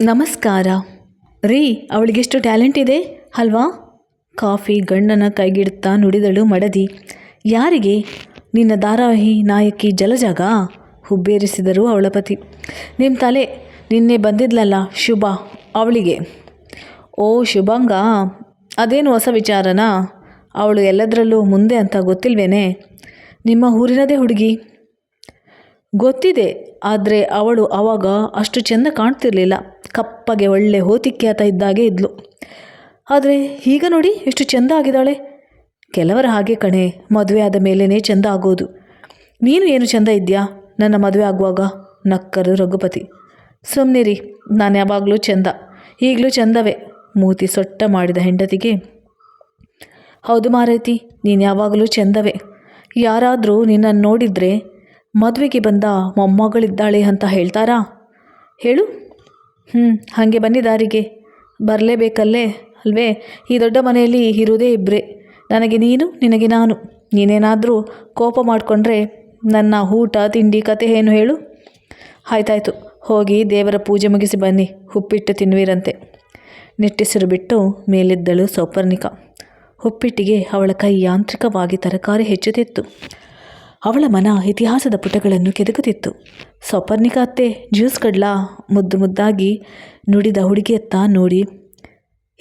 ನಮಸ್ಕಾರ. ರೀ ಅವಳಿಗೆಷ್ಟು ಟ್ಯಾಲೆಂಟ್ ಇದೆ, ಅಲ್ವಾ? ಕಾಫಿ ಗಂಡನ ಕೈಗಿಡುತ್ತಾ ನುಡಿದಳು ಮಡದಿ. ಯಾರಿಗೆ? ನಿನ್ನ ಧಾರಾವಾಹಿ ನಾಯಕಿ ಜಲಜಾಗ? ಹುಬ್ಬೇರಿಸಿದರು ಅವಳ ಪತಿ. ನಿಮ್ಮ ತಲೆ ನಿನ್ನೆ ಬಂದಿದ್ಲಲ್ಲ ಶುಭ, ಅವಳಿಗೆ. ಓ, ಶುಭಂಗ, ಅದೇನು ಹೊಸ ವಿಚಾರನಾ? ಅವಳು ಎಲ್ಲದರಲ್ಲೂ ಮುಂದೆ ಅಂತ ಗೊತ್ತಿಲ್ವೇನೆ? ನಿಮ್ಮ ಊರಿನದೇ ಹುಡುಗಿ? ಗೊತ್ತಿದೆ, ಆದರೆ ಅವಳು ಆವಾಗ ಅಷ್ಟು ಚೆಂದ ಕಾಣ್ತಿರ್ಲಿಲ್ಲ. ಕಪ್ಪಗೆ ಒಳ್ಳೆ ಹೋತಿಕ್ಯಾತ ಇದ್ದಾಗೆ ಇದ್ಲು. ಆದರೆ ಈಗ ನೋಡಿ ಎಷ್ಟು ಚೆಂದ ಆಗಿದ್ದಾಳೆ. ಕೆಲವರ ಹಾಗೆ ಕಣೆ, ಮದುವೆ ಆದ ಮೇಲೇ ಚೆಂದ ಆಗೋದು. ನೀನು ಏನು ಚೆಂದ ಇದೆಯಾ ನನ್ನ ಮದುವೆ ಆಗುವಾಗ? ನಕ್ಕರು ರಘುಪತಿ. ಸುಮ್ಮನಿರಿ ನಾನು ಯಾವಾಗಲೂ ಚೆಂದ. ಈಗಲೂ ಚೆಂದವೇ, ಮೂತಿ ಸೊಟ್ಟ ಮಾಡಿದ ಹೆಂಡತಿಗೆ. ಹೌದು ಮಾರೈತಿ, ನೀನು ಯಾವಾಗಲೂ ಚೆಂದವೇ. ಯಾರಾದರೂ ನಿನ್ನನ್ನು ನೋಡಿದರೆ ಮದುವೆಗೆ ಬಂದ ಮೊಮ್ಮಗಳಿದ್ದಾಳೆ ಅಂತ ಹೇಳ್ತಾರಾ? ಹೇಳು. ಹ್ಞೂ ಹಾಗೆ ಬನ್ನಿ ದಾರಿಗೆ. ಬರಲೇಬೇಕಲ್ಲೇ? ಅಲ್ವೇ? ಈ ದೊಡ್ಡ ಮನೆಯಲ್ಲಿ ಇರುವುದೇ ಇಬ್ಬರೇ ನನಗೆ ನೀನು, ನಿನಗೆ ನಾನು. ನೀನೇನಾದರೂ ಕೋಪ ಮಾಡಿಕೊಂಡ್ರೆ ನನ್ನ ಊಟ, ತಿಂಡಿ, ಕತೆ ಏನು ಹೇಳು? ಆಯ್ತಾಯ್ತು. ಹೋಗಿ ದೇವರ ಪೂಜೆ ಮುಗಿಸಿ ಬನ್ನಿ. ಉಪ್ಪಿಟ್ಟು ತಿನ್ನುವಿರಂತೆ. ನಿಟ್ಟಿಸಿರು ಬಿಟ್ಟು ಮೇಲಿದ್ದಳು ಸೌಪರ್ಣಿಕ. ಉಪ್ಪಿಟ್ಟಿಗೆ ಅವಳ ಕೈ ಯಾಂತ್ರಿಕವಾಗಿ ತರಕಾರಿ ಹೆಚ್ಚುತ್ತಿತ್ತು. ಅವಳ ಮನ ಇತಿಹಾಸದ ಪುಟಗಳನ್ನು ಕೆದಕುತ್ತಿತ್ತು ಸೌಪರ್ಣಿಕ ಅತ್ತೆ ಜ್ಯೂಸ್ ಕಡ್ಲಾ ಮುದ್ದು ಮುದ್ದಾಗಿ ನುಡಿದ ಹುಡುಗಿಯತ್ತ ನೋಡಿ,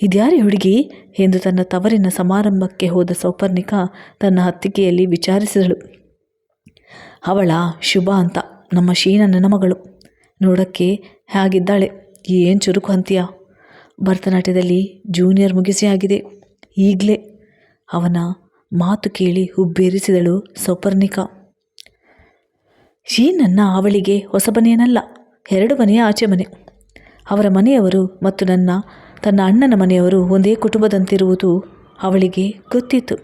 ಇದ್ಯಾರಿ ಹುಡುಗಿ? ಎಂದು ತನ್ನ ತವರಿನ ಸಮಾರಂಭಕ್ಕೆ ಹೋದ ಸೌಪರ್ಣಿಕ ತನ್ನ ಹತ್ತಿಕೆಯಲ್ಲಿ ವಿಚಾರಿಸಿದಳು. ಅವಳ ಶುಭ ಅಂತ, ನಮ್ಮ ಶೀನನ ಮಗಳು. ನೋಡೋಕ್ಕೆ ಹೇಗಿದ್ದಾಳೆ? ಏನು ಚುರುಕು ಅಂತೀಯ? ಭರತನಾಟ್ಯದಲ್ಲಿ ಜೂನಿಯರ್ ಮುಗಿಸಿ ಆಗಿದೆ ಈಗಲೇ ಅವನ ಮಾತು ಕೇಳಿ ಹುಬ್ಬೇರಿಸಿದಳು ಸೌಪರ್ಣಿಕ ಶೀನನ್ನ ಅವಳಿಗೆ ಹೊಸ ಮನೆಯನಲ್ಲ ಎರಡು ಮನೆಯ ಆಚೆ ಮನೆ. ಅವರ ಮನೆಯವರು ಮತ್ತು ನನ್ನ, ತನ್ನ ಅಣ್ಣನ ಮನೆಯವರು ಒಂದೇ ಕುಟುಂಬದಂತಿರುವುದು ಅವಳಿಗೆ ಗೊತ್ತಿತ್ತು.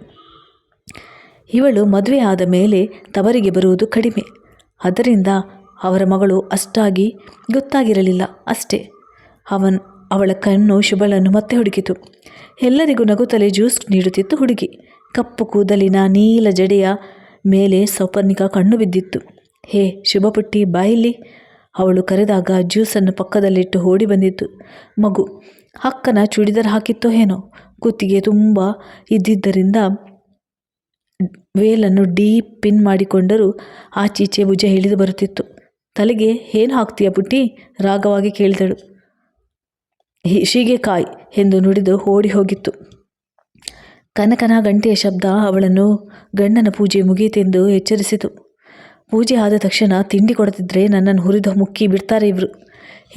ಇವಳು ಮದುವೆ ಆದ ಮೇಲೆ ತವರಿಗೆ ಬರುವುದು ಕಡಿಮೆ. ಅದರಿಂದ ಅವರ ಮಗಳು ಅಷ್ಟಾಗಿ ಗೊತ್ತಾಗಿರಲಿಲ್ಲ ಅಷ್ಟೇ. ಅವನ್, ಅವಳ ಕಣ್ಣು ಶುಭಳನ್ನು ಮತ್ತೆ ಹುಡುಕಿತು. ಎಲ್ಲರಿಗೂ ನಗುತ್ತಲೇ ಜ್ಯೂಸ್ ನೀಡುತ್ತಿತ್ತು ಹುಡುಗಿ. ಕಪ್ಪು ಕೂದಲಿನ ನೀಲ ಜಡೆಯ ಮೇಲೆ ಸೌಪರ್ಣಿಕ ಕಣ್ಣು ಬಿದ್ದಿತ್ತು. ಹೇ, ಶುಭಪುಟ್ಟಿ ಬಾಯಿಲಿ ಅವಳು ಕರೆದಾಗ ಜ್ಯೂಸನ್ನು ಪಕ್ಕದಲ್ಲಿಟ್ಟು ಓಡಿ ಬಂದಿತ್ತು. ಮಗು ಅಕ್ಕನ ಚೂಡಿದಾರ್ ಹಾಕಿತ್ತೋ ಏನೋ? ಕುತ್ತಿಗೆ ತುಂಬ ಇದ್ದಿದ್ದರಿಂದ ವೇಲನ್ನು ಡೀಪ್ ಪಿನ್ ಮಾಡಿಕೊಂಡರೂ ಆಚೀಚೆ ಭುಜ ಇಳಿದು ಬರುತ್ತಿತ್ತು. ತಲೆಗೆ, ಏನು ಹಾಕ್ತೀಯ ಪುಟ್ಟಿ? ರಾಗವಾಗಿ ಕೇಳಿದಳು. ಕಾಯಿ ಎಂದು ನುಡಿದು ಓಡಿ ಹೋಗಿತ್ತು. ಕನಕನ ಗಂಟೆಯ ಶಬ್ದ ಅವಳನ್ನು ಗಂಡನ ಪೂಜೆ ಮುಗಿಯಿತೆಂದು ಎಚ್ಚರಿಸಿತು. ಪೂಜೆ ಆದ ತಕ್ಷಣ ತಿಂಡಿ ಕೊಡದಿದ್ದರೆ ನನ್ನನ್ನು ಹುರಿದು ಮುಕ್ಕಿ ಬಿಡ್ತಾರೆ ಇವರು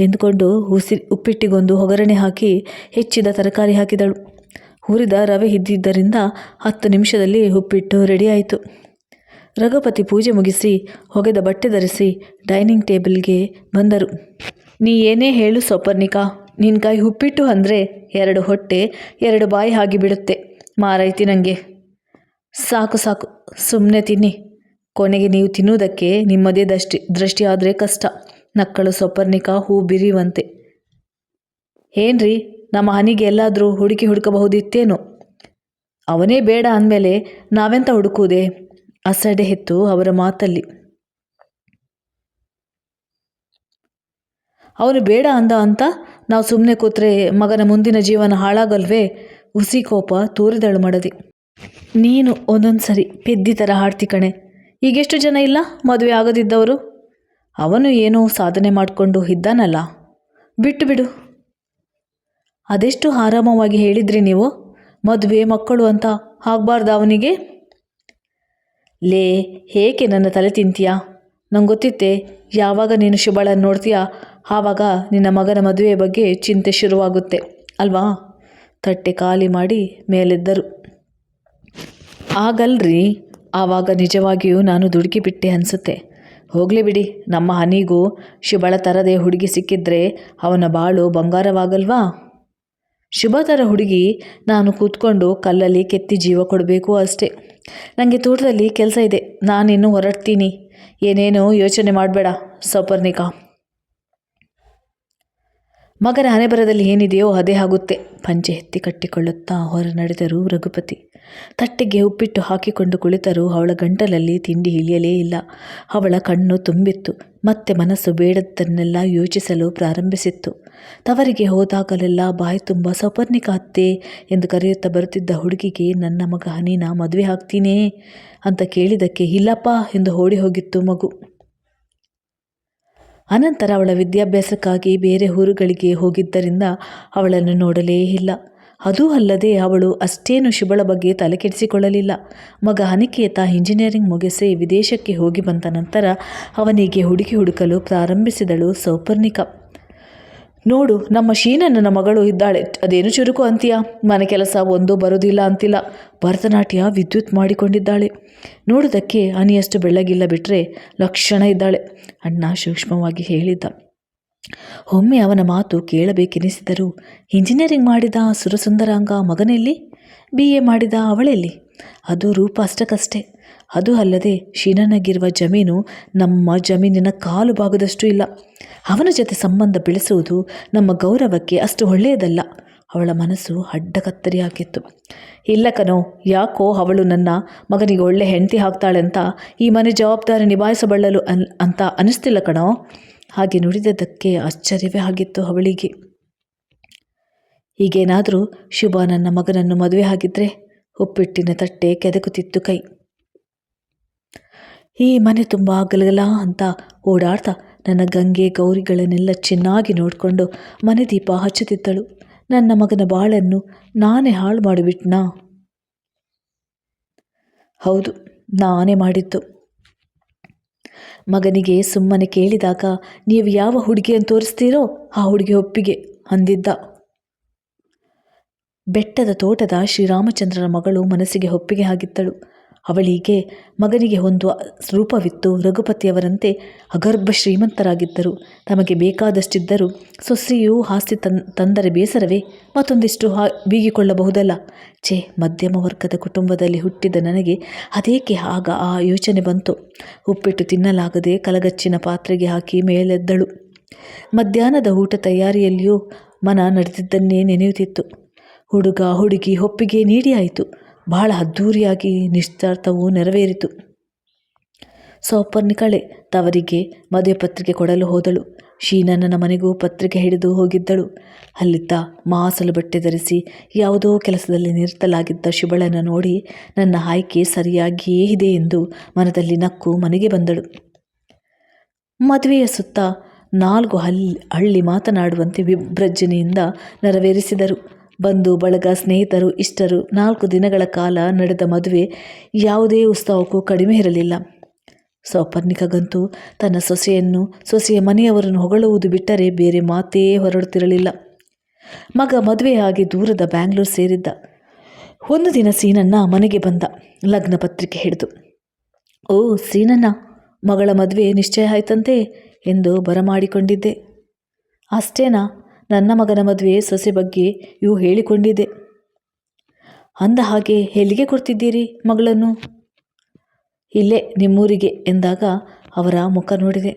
ಎಂದುಕೊಂಡು ಉಸಿ ಉಪ್ಪಿಟ್ಟಿಗೊಂದು ಒಗರಣೆ ಹಾಕಿ ಹೆಚ್ಚಿದ ತರಕಾರಿ ಹಾಕಿದಳು. ಹುರಿದ ರವೆ ಇದ್ದಿದ್ದರಿಂದ ಹತ್ತು ನಿಮಿಷದಲ್ಲಿ ಉಪ್ಪಿಟ್ಟು ರೆಡಿಯಾಯಿತು. ರಘುಪತಿ ಪೂಜೆ ಮುಗಿಸಿ ಹೊಗೆದ ಬಟ್ಟೆ ಧರಿಸಿ ಡೈನಿಂಗ್ ಟೇಬಲ್ಗೆ ಬಂದರು. ನೀ ಏನೇ ಹೇಳು ಸೌಪರ್ಣಿಕಾ ನಿನ್ನ ಕೈ ಉಪ್ಪಿಟ್ಟು ಅಂದರೆ ಎರಡು ಹೊಟ್ಟೆ, ಎರಡು ಬಾಯಿ ಆಗಿ ಬಿಡುತ್ತೆ ಮಾರೈತಿ ನನಗೆ ಸಾಕು ಸಾಕು. ಸುಮ್ಮನೆ ತಿನ್ನಿ. ಕೊನೆಗೆ ನೀವು ತಿನ್ನುವುದಕ್ಕೆ ನಿಮ್ಮದೇ ದೃಷ್ಟಿ ದೃಷ್ಟಿ ಆದರೆ ಕಷ್ಟ. ನಕ್ಕಳು ಸೊಪ್ಪರ್ನಿಕ, ಹೂ ಬಿರಿಯುವಂತೆ. ಏನ್ರಿ, ನಮ್ಮ ಹನಿಗೆ ಎಲ್ಲಾದರೂ ಹುಡುಕಿ ಹುಡುಕಬಹುದಿತ್ತೇನೋ? ಅವನೇ ಬೇಡ ಅಂದಮೇಲೆ ನಾವೆಂತ ಹುಡುಕುವುದೇ? ಅಸಡೆ ಹೆತ್ತು ಅವರ ಮಾತಲ್ಲಿ. ಅವನು ಬೇಡ ಅಂದ ಅಂತ ನಾವು ಸುಮ್ಮನೆ ಕೂತ್ರೆ ಮಗನ ಮುಂದಿನ ಜೀವನ ಹಾಳಾಗಲ್ವೇ? ಹುಸಿ ಕೋಪ ತೋರಿದಳು ಮಡದಿ. ನೀನು ಒಂದೊಂದು ಸರಿ ಪೆದ್ದಿ ಥರ ಹಾಡ್ತಿ ಕಣೆ. ಈಗೆಷ್ಟು ಜನ ಇಲ್ಲ? ಮದುವೆ ಆಗದಿದ್ದವರು? ಅವನು ಏನೋ ಸಾಧನೆ ಮಾಡಿಕೊಂಡು ಇದ್ದಾನಲ್ಲ. ಬಿಟ್ಟು ಬಿಡು. ಅದೆಷ್ಟು ಆರಾಮವಾಗಿ ಹೇಳಿದ್ರಿ ನೀವು? ಮದುವೆ ಮಕ್ಕಳು ಅಂತ ಆಗಬಾರ್ದು ಅವನಿಗೆ? ಲೇ, ಏಕೆ ನನ್ನ ತಲೆ ತಿಂತೀಯಾ? ನಂಗೆ ಗೊತ್ತಿತ್ತೆ, ಯಾವಾಗ ನೀನು ಶುಭಳನ್ನು ನೋಡ್ತೀಯಾ, ಆವಾಗ ನಿನ್ನ ಮಗನ ಮದುವೆ ಬಗ್ಗೆ ಚಿಂತೆ ಶುರುವಾಗುತ್ತೆ, ಅಲ್ವಾ? ತಟ್ಟೆ ಖಾಲಿ ಮಾಡಿ ಮೇಲೆದ್ದರು. ಆಗಲ್ರಿ, ಆವಾಗ ನಿಜವಾಗಿಯೂ ನಾನು ದುಡುಕಿಬಿಟ್ಟೆ ಅನಿಸುತ್ತೆ. ಹೋಗಲಿ ಬಿಡಿ, ನಮ್ಮ ಹನಿಗೂ ಶುಭಳ ಥರದೇ ಹುಡುಗಿ ಸಿಕ್ಕಿದ್ರೆ ಅವನ ಬಾಳು ಬಂಗಾರವಾಗಲ್ವಾ? ಶುಭ ಥರ ಹುಡುಗಿ ನಾನು ಕೂತ್ಕೊಂಡು ಕಲ್ಲಲ್ಲಿ ಕೆತ್ತಿ ಜೀವ ಕೊಡಬೇಕು ಅಷ್ಟೇ. ನನಗೆ ತೋಟದಲ್ಲಿ ಕೆಲಸ ಇದೆ, ನಾನಿನ್ನು ಹೊರಡ್ತೀನಿ. ಏನೇನೋ ಯೋಚನೆ ಮಾಡಬೇಡ, ಸೌಪರ್ಣಿಕಾ. ಮಗನ ಹನೆಬರದಲ್ಲಿ ಏನಿದೆಯೋ ಅದೇ ಆಗುತ್ತೆ. ಪಂಚೆ ಎತ್ತಿ ಕಟ್ಟಿಕೊಳ್ಳುತ್ತಾ ಹೊರ ನಡೆದರು ರಘುಪತಿ. ತಟ್ಟೆಗೆ ಉಪ್ಪಿಟ್ಟು ಹಾಕಿಕೊಂಡು ಕುಳಿತರು ಅವಳ ಗಂಟಲಲ್ಲಿ ತಿಂಡಿ ಇಳಿಯಲೇ ಇಲ್ಲ. ಅವಳ ಕಣ್ಣು ತುಂಬಿತ್ತು. ಮತ್ತೆ ಮನಸ್ಸು ಬೇಡದ್ದನ್ನೆಲ್ಲ ಯೋಚಿಸಲು ಪ್ರಾರಂಭಿಸಿತ್ತು. ತವರಿಗೆ ಹೋದಾಗಲೆಲ್ಲ ಬಾಯಿ ತುಂಬ ಸೌಪರ್ಣಿಕ ಅತ್ತೆ ಎಂದು ಕರೆಯುತ್ತಾ ಬರುತ್ತಿದ್ದ ಹುಡುಗಿಗೆ, ನನ್ನ ಮಗ ಹನೀನ ಮದುವೆ ಆಗ್ತೀನೇ? ಅಂತ ಕೇಳಿದ್ದಕ್ಕೆ, ಇಲ್ಲಪ್ಪ ಎಂದು ಓಡಿ ಹೋಗಿತ್ತು ಮಗು. ಅನಂತರ ಅವಳ ವಿದ್ಯಾಭ್ಯಾಸಕ್ಕಾಗಿ ಬೇರೆ ಊರುಗಳಿಗೆ ಹೋಗಿದ್ದರಿಂದ ಅವಳನ್ನು ನೋಡಲೇ ಇಲ್ಲ. ಅದೂ ಅಲ್ಲದೆ ಅವಳು ಅಷ್ಟೇನು ಶುಭಳ ಬಗ್ಗೆ ತಲೆಕೆಡಿಸಿಕೊಳ್ಳಲಿಲ್ಲ ಮಗ ಅನಿಕೇತ ಇಂಜಿನಿಯರಿಂಗ್ ಮುಗಿಸಿ ವಿದೇಶಕ್ಕೆ ಹೋಗಿ ಬಂದ ನಂತರ ಅವನಿಗೆ ಹುಡುಗಿ ಹುಡುಕಲು ಪ್ರಾರಂಭಿಸಿದಳು ಸೌಪರ್ಣಿಕ. ನೋಡು, ನಮ್ಮ ಶೀನನ ಮಗಳು ಇದ್ದಾಳೆ. ಅದೇನು ಚುರುಕು ಅಂತೀಯ? ಮನೆ ಕೆಲಸ ಒಂದು ಬರೋದಿಲ್ಲ ಅಂತಿಲ್ಲ. ಭರತನಾಟ್ಯ ವಿದ್ಯುತ್ ಮಾಡಿಕೊಂಡಿದ್ದಾಳೆ. ನೋಡೋದಕ್ಕೆ ಅನಿಯಷ್ಟು ಬೆಳ್ಳಗಿಲ್ಲ ಬಿಟ್ಟರೆ ಲಕ್ಷಣ ಇದ್ದಾಳೆ. ಅಣ್ಣ ಸೂಕ್ಷ್ಮವಾಗಿ ಹೇಳಿದ್ದ. ಒಮ್ಮೆ ಅವನ ಮಾತು ಕೇಳಬೇಕೆನಿಸಿದರೂ, ಇಂಜಿನಿಯರಿಂಗ್ ಮಾಡಿದ ಸುರಸುಂದರಾಂಗ ಮಗನೆಲ್ಲಿ? ಬಿ ಎ ಮಾಡಿದ ಅವಳೆಲ್ಲಿ? ಅದು ರೂಪ ಅಷ್ಟಕ್ಕಷ್ಟೇ. ಅದು ಅಲ್ಲದೆ ಶೀನನಿಗಿರುವ ಜಮೀನು ನಮ್ಮ ಜಮೀನಿನ ಕಾಲು ಭಾಗದಷ್ಟು ಇಲ್ಲ. ಅವನ ಜೊತೆ ಸಂಬಂಧ ಬೆಳೆಸುವುದು ನಮ್ಮ ಗೌರವಕ್ಕೆ ಅಷ್ಟು ಒಳ್ಳೆಯದಲ್ಲ. ಅವಳ ಮನಸ್ಸು ಅಡ್ಡಕತ್ತರಿ ಹಾಕಿತ್ತು ಇಲ್ಲ ಕಣೋ, ಯಾಕೋ ಅವಳು ನನ್ನ ಮಗನಿಗೆ ಒಳ್ಳೆ ಹೆಂಡತಿ ಹಾಕ್ತಾಳೆ ಅಂತ ಈ ಮನೆ ಜವಾಬ್ದಾರಿ ನಿಭಾಯಿಸಬಲ್ಲಲು ಅನ್, ಅಂತ ಅನಿಸ್ತಿಲ್ಲ ಕಣೋ. ಹಾಗೆ ನುಡಿದದ್ದಕ್ಕೆ ಆಶ್ಚರ್ಯವೇ ಆಗಿತ್ತು ಅವಳಿಗೆ. ಈಗೇನಾದರೂ ಶುಭ ನನ್ನ ಮಗನನ್ನು ಮದುವೆ ಆಗಿದ್ದರೆ ಉಪ್ಪಿಟ್ಟಿನ ತಟ್ಟೆ ಕೆದಕುತ್ತಿತ್ತು ಕೈ. ಈ ಮನೆ ತುಂಬ ಗಲಗಲ ಅಂತ ಓಡಾಡ್ತಾ ನನ್ನ ಗಂಗೆ ಗೌರಿಗಳನ್ನೆಲ್ಲ ಚೆನ್ನಾಗಿ ನೋಡಿಕೊಂಡು ಮನೆ ದೀಪ ಹಚ್ಚುತ್ತಿದ್ದಳು. ನನ್ನ ಮಗನ ಬಾಳನ್ನು ನಾನೇ ಹಾಳು ಮಾಡಿಬಿಟ್ನಾ? ಹೌದು, ನಾನೇ ಮಾಡಿದ್ದು. ಮಗನಿಗೆ ಸುಮ್ಮನೆ ಕೇಳಿದಾಗ, ನೀವು ಯಾವ ಹುಡುಗಿಯನ್ನು ತೋರಿಸ್ತೀರೋ ಆ ಹುಡುಗಿ ಒಪ್ಪಿಗೆ, ಅಂದಿದ್ದ. ಬೆಟ್ಟದ ತೋಟದ ಶ್ರೀರಾಮಚಂದ್ರನ ಮಗಳು ಮನಸ್ಸಿಗೆ ಒಪ್ಪಿಗೆ ಆಗಿದ್ದಳು. ಅವಳಿಗೆ ಮಗನಿಗೆ ಒಂದು ರೂಪವಿತ್ತು ರಘುಪತಿಯವರಂತೆ ಅಗರ್ಭ ಶ್ರೀಮಂತರಾಗಿದ್ದರು. ತಮಗೆ ಬೇಕಾದಷ್ಟಿದ್ದರೂ ಸೊಸೆಯು ಆಸ್ತಿ ತನ್, ತಂದರೆ ಬೇಸರವೇ? ಮತ್ತೊಂದಿಷ್ಟು ಹಾ, ಬೀಗಿಕೊಳ್ಳಬಹುದಲ್ಲ? ಛೇ, ಮಧ್ಯಮ ವರ್ಗದ ಕುಟುಂಬದಲ್ಲಿ ಹುಟ್ಟಿದ ನನಗೆ ಅದೇಕೆ ಆಗ ಆ ಯೋಚನೆ ಬಂತು? ಉಪ್ಪಿಟ್ಟು ತಿನ್ನಲಾಗದೆ ಕಲಗಚ್ಚಿನ ಪಾತ್ರೆಗೆ ಹಾಕಿ ಮೇಲೆದ್ದಳು. ಮಧ್ಯಾಹ್ನದ ಊಟ ತಯಾರಿಯಲ್ಲಿಯೂ ಮನ ನಡೆದಿದ್ದನ್ನೇ ನೆನೆಯುತ್ತಿತ್ತು. ಹುಡುಗ ಹುಡುಗಿ ಒಪ್ಪಿಗೆ ನೀಡಿ ಬಹಳ ಅದ್ಧೂರಿಯಾಗಿ ನಿಶ್ಚಾರ್ಥವು ನೆರವೇರಿತು. ಸೌಪರ್ಣಿಕಳೆ ತವರಿಗೆ ಮದುವೆ ಪತ್ರಿಕೆ ಕೊಡಲು ಹೋದಳು. ಶೀನಣ್ಣನ ಮನೆಗೂ ಪತ್ರಿಕೆ ಹಿಡಿದು ಹೋಗಿದ್ದಳು. ಅಲ್ಲಿದ್ದ ಮಾಸಲು ಬಟ್ಟೆ ಧರಿಸಿ ಯಾವುದೋ ಕೆಲಸದಲ್ಲಿ ನಿರತಲಾಗಿದ್ದ ಶುಭಳನ್ನು ನೋಡಿ ನನ್ನ ಆಯ್ಕೆ ಸರಿಯಾಗಿಯೇ ಇದೆ ಎಂದು ಮನದಲ್ಲಿ ನಕ್ಕು ಮನೆಗೆ ಬಂದಳು. ಮದುವೆಯ ಸುತ್ತ ನಾಲ್ಕು ಹಲ್ಲಿ ಹಳ್ಳಿ ಮಾತನಾಡುವಂತೆ ವಿಭ್ರಜ್ಜನೆಯಿಂದ ನೆರವೇರಿಸಿದರು. ಬಂಧು ಬಳಗ ಸ್ನೇಹಿತರು ಇಷ್ಟರು ನಾಲ್ಕು ದಿನಗಳ ಕಾಲ ನಡೆದ ಮದುವೆ ಯಾವುದೇ ಉತ್ಸವಕ್ಕೂ ಕಡಿಮೆ ಇರಲಿಲ್ಲ. ಸೌಪರ್ಣಿಕಗಂತೂ ತನ್ನ ಸೊಸೆಯನ್ನು, ಸೊಸೆಯ ಮನೆಯವರನ್ನು ಹೊಗಳುವುದು ಬಿಟ್ಟರೆ ಬೇರೆ ಮಾತೇ ಹೊರಡುತ್ತಿರಲಿಲ್ಲ. ಮಗ ಮದುವೆಯಾಗಿ ದೂರದ ಬ್ಯಾಂಗ್ಳೂರ್ ಸೇರಿದ್ದ. ಒಂದು ದಿನ ಸೀನಣ್ಣ ಮನೆಗೆ ಬಂದ, ಲಗ್ನ ಪತ್ರಿಕೆ ಹಿಡಿದು. ಓ, ಸೀನಣ್ಣ, ಮಗಳ ಮದುವೆ ನಿಶ್ಚಯ ಆಯ್ತಂತೆ ಎಂದು ಬರಮಾಡಿಕೊಂಡಿದ್ದೆ. ಅಷ್ಟೇನಾ? ನನ್ನ ಮಗನ ಮದುವೆ ಸೊಸೆ ಬಗ್ಗೆ ಇವು ಹೇಳಿಕೊಂಡಿದೆ ಅಂದ ಹಾಗೆ ಎಲ್ಲಿಗೆ ಕೊಡ್ತಿದ್ದೀರಿ ಮಗಳನ್ನು? ಇಲ್ಲೇ ನಿಮ್ಮೂರಿಗೆ ಎಂದಾಗ ಅವರ ಮುಖ ನೋಡಿದೆ.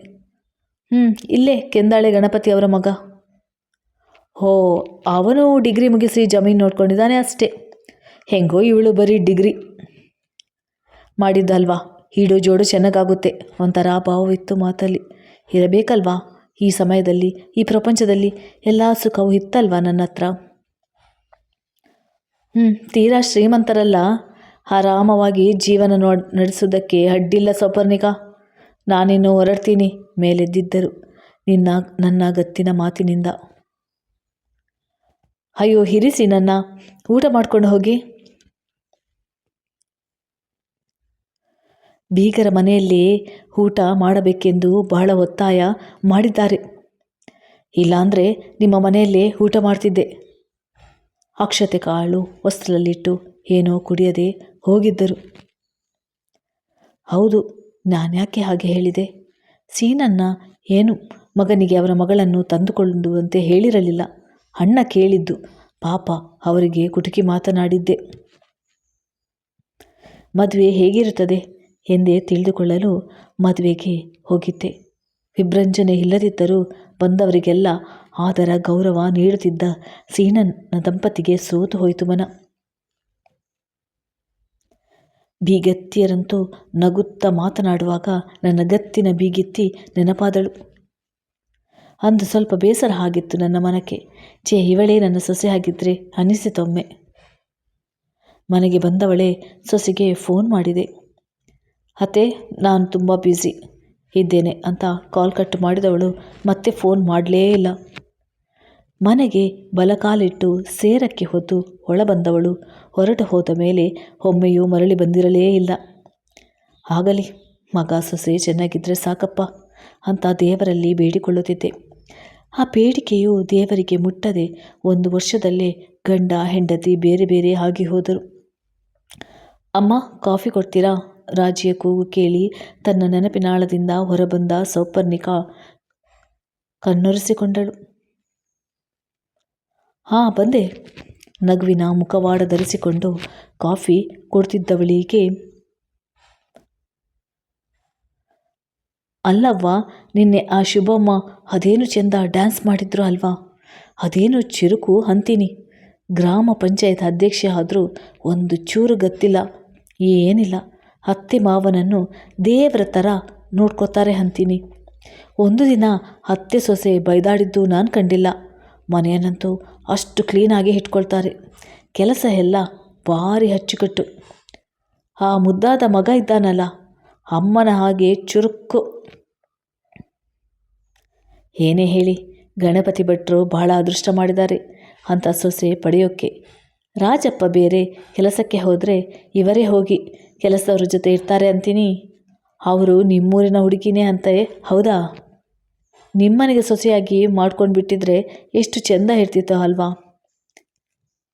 ಹ್ಞೂ ಇಲ್ಲೇ ಕೆಂದಾಳೆ ಗಣಪತಿ ಅವರ ಮಗ. ಹೋ, ಅವನು ಡಿಗ್ರಿ ಮುಗಿಸಿ ಜಮೀನು ನೋಡ್ಕೊಂಡಿದ್ದಾನೆ ಅಷ್ಟೇ. ಹೆಂಗೋ ಇವಳು ಬರೀ ಡಿಗ್ರಿ ಮಾಡಿದ್ದಲ್ವಾ? ಹೀಡು ಜೋಡು ಚೆನ್ನಾಗಾಗುತ್ತೆ. ಒಂಥರ ಭಾವವಿತ್ತು ಮಾತಲ್ಲಿ. ಇರಬೇಕಲ್ವಾ? ಈ ಸಮಯದಲ್ಲಿ, ಈ ಪ್ರಪಂಚದಲ್ಲಿ ಎಲ್ಲ ಸುಖವೂ ಇತ್ತಲ್ವಾ ನನ್ನ ಹತ್ರ? ಹ್ಞೂ ತೀರಾ ಶ್ರೀಮಂತರಲ್ಲ. ಆರಾಮವಾಗಿ ಜೀವನ ನೋಡ್ ನಡೆಸೋದಕ್ಕೆ ಅಡ್ಡಿಲ್ಲ ಸೌಪರ್ಣಿಕ. ನಾನಿನ್ನು ಹೊರಡ್ತೀನಿ, ಮೇಲೆದ್ದಿದ್ದರು, ನಿನ್ನ, ನನ್ನ ಗತ್ತಿನ ಮಾತಿನಿಂದ. ಅಯ್ಯೋ ಹಿರಿಸಿ ನನ್ನ. ಊಟ ಮಾಡ್ಕೊಂಡು ಹೋಗಿ. ಬೀಗರ ಮನೆಯಲ್ಲಿ ಊಟ ಮಾಡಬೇಕೆಂದು ಬಹಳ ಒತ್ತಾಯ ಮಾಡಿದ್ದಾರೆ. ಇಲ್ಲಾಂದರೆ ನಿಮ್ಮ ಮನೆಯಲ್ಲೇ ಊಟ ಮಾಡ್ತಿದ್ದೆ. ಅಕ್ಷತೆ ಕಾಳು ವಸ್ತ್ರದಲ್ಲಿಟ್ಟು ಏನೋ ಕುಡಿಯದೆ ಹೋಗಿದ್ದರು. ಹೌದು ನಾನ್ಯಾಕೆ ಹಾಗೆ ಹೇಳಿದೆ? ಸೀನನ್ನ ಏನು ಮಗನಿಗೆ ಅವರ ಮಗಳನ್ನು ತಂದುಕೊಳ್ಳುವಂತೆ ಹೇಳಿರಲಿಲ್ಲ. ಅಣ್ಣ ಕೇಳಿದ್ದು, ಪಾಪ ಅವರಿಗೆ ಕುಟುಕಿ ಮಾತನಾಡಿದ್ದೆ. ಮದುವೆ ಹೇಗಿರುತ್ತದೆ? ಎಂದೇ ತಿಳಿದುಕೊಳ್ಳಲು ಮದುವೆಗೆ ಹೋಗಿದ್ದೆ. ವಿಭ್ರಂಜನೆ ಇಲ್ಲದಿದ್ದರೂ ಬಂದವರಿಗೆಲ್ಲ ಆದರ ಗೌರವ ನೀಡುತ್ತಿದ್ದ ಸೀನನ ದಂಪತಿಗೆ ಸೋತು ಹೋಯಿತು ಮನ. ಬೀಗತ್ತಿಯರಂತೂ ನಗುತ್ತಾ ಮಾತನಾಡುವಾಗ ನನ್ನ ಗತ್ತಿನ ಬೀಗಿತ್ತಿ ನೆನಪಾದಳು. ಅಂದು ಸ್ವಲ್ಪ ಬೇಸರ ಆಗಿತ್ತು ನನ್ನ ಮನಕ್ಕೆ. ಛೇ, ಇವಳೇ ನನ್ನ ಸೊಸೆ ಆಗಿದ್ರೆ ಅನಿಸಿತೊಮ್ಮೆ. ಮನೆಗೆ ಬಂದವಳೇ ಸೊಸೆಗೆ ಫೋನ್ ಮಾಡಿದೆ. ಅತ್ತೆ, ನಾನು ತುಂಬ ಬ್ಯುಸಿ ಇದ್ದೇನೆ ಅಂತ ಕಾಲ್ ಕಟ್ ಮಾಡಿದವಳು ಮತ್ತೆ ಫೋನ್ ಮಾಡಲೇ ಇಲ್ಲ. ಮನೆಗೆ ಬಲಕಾಲಿಟ್ಟು ಸೇರಕ್ಕೆ ಹೊತ್ತು ಒಳಬಂದವಳು ಹೊರಟು ಹೋದ ಮೇಲೆ ಒಮ್ಮೆಯೂ ಮರಳಿ ಬಂದಿರಲೇ ಇಲ್ಲ. ಆಗಲಿ, ಮಗ ಸೊಸೆ ಚೆನ್ನಾಗಿದ್ದರೆ ಸಾಕಪ್ಪ ಅಂತ ದೇವರಲ್ಲಿ ಬೇಡಿಕೊಳ್ಳುತ್ತಿದ್ದೆ. ಆ ಬೇಡಿಕೆಯು ದೇವರಿಗೆ ಮುಟ್ಟದೆ ಒಂದು ವರ್ಷದಲ್ಲೇ ಗಂಡ, ಹೆಂಡತಿ ಬೇರೆ ಬೇರೆ ಆಗಿ ಹೋದರು. ಅಮ್ಮ, ಕಾಫಿ ಕೊಡ್ತೀರಾ? ರಾಜಿಯ ಕೂಗು ಕೇಳಿ ತನ್ನ ನೆನಪಿನಾಳದಿಂದ ಹೊರಬಂದ ಸೌಪರ್ಣಿಕ ಕಣ್ಣೊರೆಸಿಕೊಂಡಳು. ಹಾಂ, ಬಂದೆ ನಗುವಿನ ಮುಖವಾಡ ಧರಿಸಿಕೊಂಡು ಕಾಫಿ ಕೊಡ್ತಿದ್ದವಳಿಗೆ, ಅಲ್ಲವ್ವ, ನಿನ್ನೆ ಆ ಶುಭಮ್ಮ ಅದೇನು ಚೆಂದ ಡ್ಯಾನ್ಸ್ ಮಾಡಿದ್ರು ಅಲ್ವಾ? ಅದೇನು ಚಿರುಕು ಅಂತೀನಿ. ಗ್ರಾಮ ಪಂಚಾಯತ್ ಅಧ್ಯಕ್ಷೆ ಆದರೂ ಒಂದು ಚೂರು ಗೊತ್ತಿಲ್ಲ. ಏನಿಲ್ಲ. ಅತ್ತೆ ಮಾವನನ್ನು ದೇವರ ಥರ ನೋಡ್ಕೋತಾರೆ ಅಂತೀನಿ ಒಂದು ದಿನ ಅತ್ತೆ ಸೊಸೆ ಬೈದಾಡಿದ್ದು ನಾನು ಕಂಡಿಲ್ಲ. ಮನೆಯನ್ನಂತೂ ಅಷ್ಟು ಕ್ಲೀನಾಗಿ ಇಟ್ಕೊಳ್ತಾರೆ. ಕೆಲಸ ಎಲ್ಲ ಭಾರಿ ಅಚ್ಚುಕಟ್ಟು. ಆ ಮುದ್ದಾದ ಮಗ ಇದ್ದಾನಲ್ಲ, ಅಮ್ಮನ ಹಾಗೆ ಚುರುಕು. ಏನೇ ಹೇಳಿ, ಗಣಪತಿ ಭಟ್ರು ಬಹಳ ಅದೃಷ್ಟ ಮಾಡಿದ್ದಾರೆ ಅಂತ ಸೊಸೆ ಪಡೆಯೋಕ್ಕೆ ರಾಜಪ್ಪ ಬೇರೆ ಕೆಲಸಕ್ಕೆ ಹೋದರೆ ಇವರೇ ಹೋಗಿ ಕೆಲಸದವ್ರ ಜೊತೆ ಇರ್ತಾರೆ ಅಂತೀನಿ. ಅವರು ನಿಮ್ಮೂರಿನ ಹುಡುಗಿನೇ ಅಂತ, ಹೌದಾ? ನಿಮ್ಮನೆಗೆ ಸೊಸೆಯಾಗಿ ಮಾಡ್ಕೊಂಡು ಬಿಟ್ಟಿದ್ರೆ ಎಷ್ಟು ಚೆಂದ ಇರ್ತಿತ್ತು ಅಲ್ವಾ?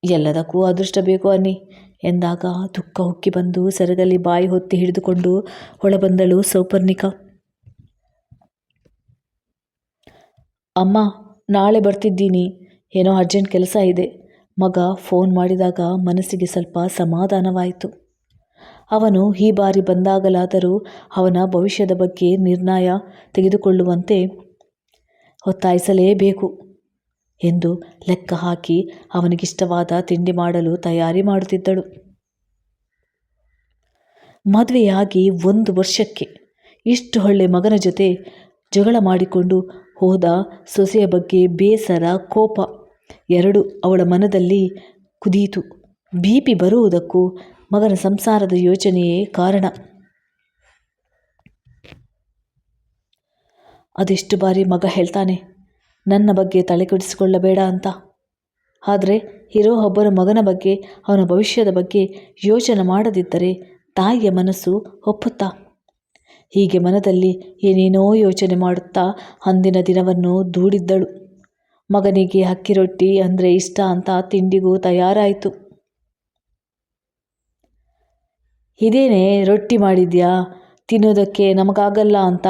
ಎಲ್ಲದಕ್ಕೂ ಅದೃಷ್ಟ ಬೇಕು ಅನ್ನಿ. ಎಂದಾಗ ದುಃಖ ಉಕ್ಕಿ ಬಂದು ಸೆರಗಲ್ಲಿ ಬಾಯಿ ಹೊತ್ತಿ ಹಿಡಿದುಕೊಂಡು ಹೊಳಬಂದಳು ಸೌಪರ್ಣಿಕ. ಅಮ್ಮ, ನಾಳೆ ಬರ್ತಿದ್ದೀನಿ. ಏನೋ ಅರ್ಜೆಂಟ್ ಕೆಲಸ ಇದೆ. ಮಗ ಫೋನ್ ಮಾಡಿದಾಗ ಮನಸ್ಸಿಗೆ ಸ್ವಲ್ಪ ಸಮಾಧಾನವಾಯಿತು. ಅವನು ಈ ಬಾರಿ ಬಂದಾಗಲಾದರೂ ಅವನ ಭವಿಷ್ಯದ ಬಗ್ಗೆ ನಿರ್ಣಯ ತೆಗೆದುಕೊಳ್ಳುವಂತೆ ಒತ್ತಾಯಿಸಲೇಬೇಕು ಎಂದು ಲೆಕ್ಕ ಹಾಕಿ ಅವನಿಗಿಷ್ಟವಾದ ತಿಂಡಿ ಮಾಡಲು ತಯಾರಿ ಮಾಡುತ್ತಿದ್ದಳು. ಮದುವೆಯಾಗಿ ಒಂದು ವರ್ಷಕ್ಕೆ ಇಷ್ಟು ಒಳ್ಳೆ ಮಗನ ಜೊತೆ ಜಗಳ ಮಾಡಿಕೊಂಡು ಹೋದ ಸೊಸೆಯ ಬಗ್ಗೆ ಬೇಸರ, ಕೋಪ ಎರಡು ಅವಳ ಮನದಲ್ಲಿ ಕುದೀತು. ಬಿ ಪಿ ಬರುವುದಕ್ಕೂ ಮಗನ ಸಂಸಾರದ ಯೋಚನೆಯೇ ಕಾರಣ. ಅದೆಷ್ಟು ಬಾರಿ ಮಗ ಹೇಳ್ತಾನೆ, ನನ್ನ ಬಗ್ಗೆ ತಲೆ ಕೆಡಿಸಿಕೊಳ್ಳಬೇಡ ಅಂತ. ಆದರೆ ಇರೋ ಒಬ್ಬರ ಮಗನ ಬಗ್ಗೆ, ಅವನ ಭವಿಷ್ಯದ ಬಗ್ಗೆ ಯೋಚನೆ ಮಾಡದಿದ್ದರೆ ತಾಯಿಯ ಮನಸ್ಸು ಒಪ್ಪುತ್ತಾ? ಹೀಗೆ ಮನದಲ್ಲಿ ಏನೇನೋ ಯೋಚನೆ ಮಾಡುತ್ತಾ ಅಂದಿನ ದಿನವನ್ನು ದೂಡಿದ್ದಳು. ಮಗನಿಗೆ ಅಕ್ಕಿ ರೊಟ್ಟಿ ಅಂದರೆ ಇಷ್ಟ ಅಂತ ತಿಂಡಿಗೂ ತಯಾರಾಯಿತು. ಇದೇನೇ ರೊಟ್ಟಿ ಮಾಡಿದ್ಯಾ? ತಿನ್ನೋದಕ್ಕೆ ನಮಗಾಗಲ್ಲ ಅಂತ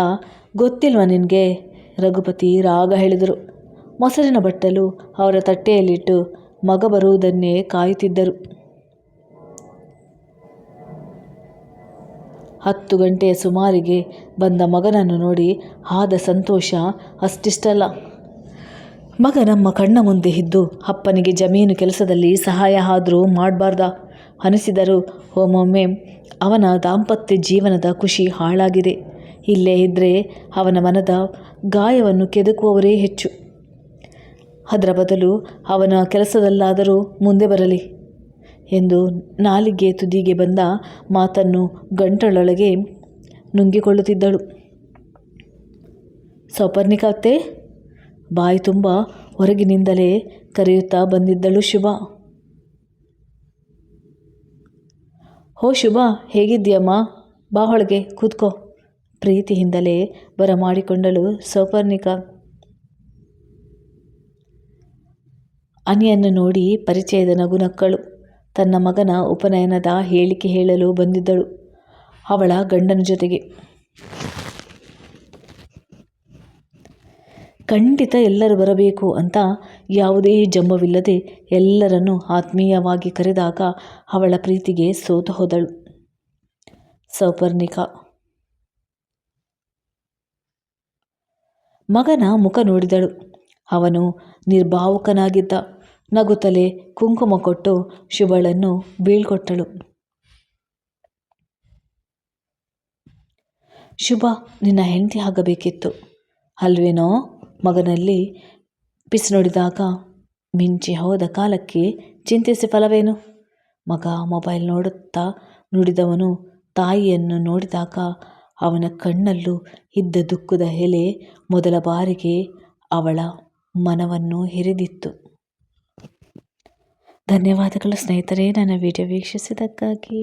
ಗೊತ್ತಿಲ್ವ ನಿನಗೆ? ರಘುಪತಿ ರಾಗ ಹೇಳಿದರು. ಮೊಸರಿನ ಬಟ್ಟಲು ಅವರ ತಟ್ಟೆಯಲ್ಲಿಟ್ಟು ಮಗ ಬರುವುದನ್ನೇ ಕಾಯುತ್ತಿದ್ದರು. ಹತ್ತು ಗಂಟೆಯ ಸುಮಾರಿಗೆ ಬಂದ ಮಗನನ್ನು ನೋಡಿ ಆದ ಸಂತೋಷ ಅಷ್ಟಿಷ್ಟಲ್ಲ. ಮಗ ನಮ್ಮ ಕಣ್ಣ ಮುಂದೆ ಇದ್ದು ಅಪ್ಪನಿಗೆ ಜಮೀನು ಕೆಲಸದಲ್ಲಿ ಸಹಾಯ ಆದರೂ ಮಾಡಬಾರ್ದ, ಅನಿಸಿದರು. ಒಮ್ಮೊಮ್ಮೆ ಅವನ ದಾಂಪತ್ಯ ಜೀವನದ ಖುಷಿ ಹಾಳಾಗಿದೆ. ಇಲ್ಲೇ ಇದ್ದರೆ ಅವನ ಮನದ ಗಾಯವನ್ನು ಕೆದಕುವವರೇ ಹೆಚ್ಚು. ಅದರ ಬದಲು ಅವನ ಕೆಲಸದಲ್ಲಾದರೂ ಮುಂದೆ ಬರಲಿ ಎಂದು ನಾಲಿಗೆ ತುದಿಗೆ ಬಂದ ಮಾತನ್ನು ಗಂಟಳೊಳಗೆ ನುಂಗಿಕೊಳ್ಳುತ್ತಿದ್ದಳು. ಸೌಪರ್ಣಿಕತೆ ಬಾಯಿ ತುಂಬ ಹೊರಗಿನಿಂದಲೇ ಕರೆಯುತ್ತಾ ಬಂದಿದ್ದಳು ಶುಭ ಹೋ ಶುಭ, ಹೇಗಿದ್ದೀಯಮ್ಮ? ಬಾ ಒಳಗೆ ಕೂತ್ಕೋ. ಪ್ರೀತಿಯಿಂದಲೇ ಬರಮಾಡಿಕೊಂಡಳು ಸೌಪರ್ಣಿಕ. ಅನಿಯನ್ನು ನೋಡಿ ಪರಿಚಯದ ನಗು ನಕ್ಕಳು. ತನ್ನ ಮಗನ ಉಪನಯನದ ಹೇಳಿಕೆ ಹೇಳಲು ಬಂದಿದ್ದಳು. ಅವಳ ಗಂಡನ ಜೊತೆಗೆ. ಖಂಡಿತ ಎಲ್ಲರೂ ಬರಬೇಕು ಅಂತ ಯಾವುದೇ ಜಂಬವಿಲ್ಲದೆ ಎಲ್ಲರನ್ನು ಆತ್ಮೀಯವಾಗಿ ಕರೆದಾಗ ಅವಳ ಪ್ರೀತಿಗೆ ಸೋತು ಹೋದಳು. ಸೌಪರ್ಣಿಕ. ಮಗನ ಮುಖ ನೋಡಿದಳು. ಅವನು ನಿರ್ಭಾವುಕನಾಗಿದ್ದ. ನಗುತ್ತಲೇ ಕುಂಕುಮ ಕೊಟ್ಟು ಶುಭಳನ್ನು ಬೀಳ್ಕೊಟ್ಟಳು. ಶುಭ, ನಿನ್ನ ಹೆಂಡತಿ ಆಗಬೇಕಿತ್ತು. ಅಲ್ವೇನೋ? ಮಗನಲ್ಲಿ ಪಿಸ್ ನೋಡಿದಾಗ ಮಿಂಚಿ ಹೋದ ಕಾಲಕ್ಕೆ ಚಿಂತಿಸಿ ಫಲವೇನು? ಮಗ ಮೊಬೈಲ್ ನೋಡುತ್ತಾ ನುಡಿದವನು ತಾಯಿಯನ್ನು ನೋಡಿದಾಗ ಅವನ ಕಣ್ಣಲ್ಲೂ ಇದ್ದ ದುಃಖದ ಎಲೆ ಮೊದಲ ಬಾರಿಗೆ ಅವಳ ಮನವನ್ನು ಹಿರಿದಿತ್ತು. ಧನ್ಯವಾದಗಳು ಸ್ನೇಹಿತರೆ, ನನ್ನ ವಿಡಿಯೋ ವೀಕ್ಷಿಸಿದ್ದಕ್ಕಾಗಿ.